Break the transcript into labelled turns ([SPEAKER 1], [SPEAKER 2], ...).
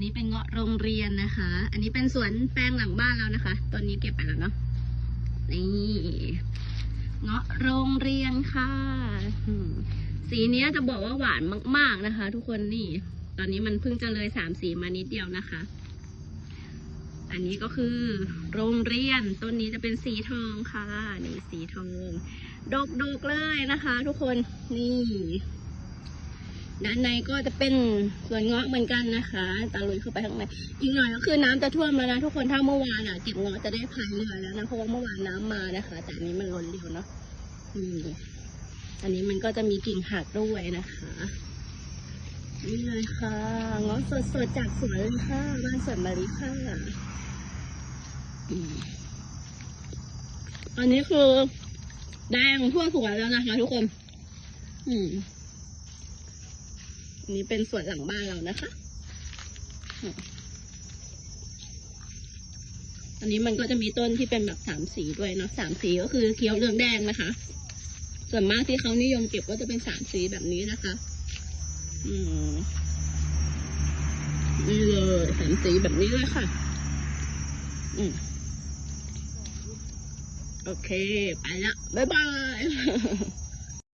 [SPEAKER 1] นนี้เป็นเงาะโรงเรียนนะคะ อันนี้เป็นสวนแปลงหลังบ้านเรานะคะต้นนี้เก็บไปแล้วเนาะ นี่เงาะโรงเรียนค่ะสีนี้จะบอกว่าหวานมาก ๆนะคะ ทุกคนนี่ ตอนนี้มันเพิ่งจะเลยสามสีมานิดเดียวนะคะ อันนี้ก็คือ โรงเรียน ต้นนี้จะเป็นสีทองค่ะ นี่สีทอง ดกๆเลยนะคะ ทุกคน นี่ ด้านในก็จะเป็นสวนเงาะเหมือนกันนะคะตะลุยเข้าไปข้างในอีกหน่อยก็คือน้ำจะท่วมแล้วนะทุกคนถ้าเมื่อวานอะเก็บเงาะจะได้พายเรือแล้วนะเพราะว่าเมื่อวานน้ำมานะคะ แต่อันนี้มันล้นเร็วเนาะอืมอันนี้มันก็จะมีกิ่งหักด้วยนะคะนี่เลยค่ะเงาะสดๆจากสวนเลยค่ะบ้านสวนมะลิค่ะอืมอันนี้คือแดงทั่วสวนแล้วนะคะ ทุกคน อืม นี้เป็นส่วนหลังบ้านเรานะคะ อันนี้มันก็จะมีต้นที่เป็นแบบสามสีด้วยเนาะสามสีก็คือเขียวเหลืองแดงนะคะ ส่วนมากที่เขานิยมเก็บก็จะเป็นสามสีแบบนี้นะคะ อืมนี่เลยสามสีแบบนี้เลยค่ะ อืมโอเค ไปละ บ๊ายบาย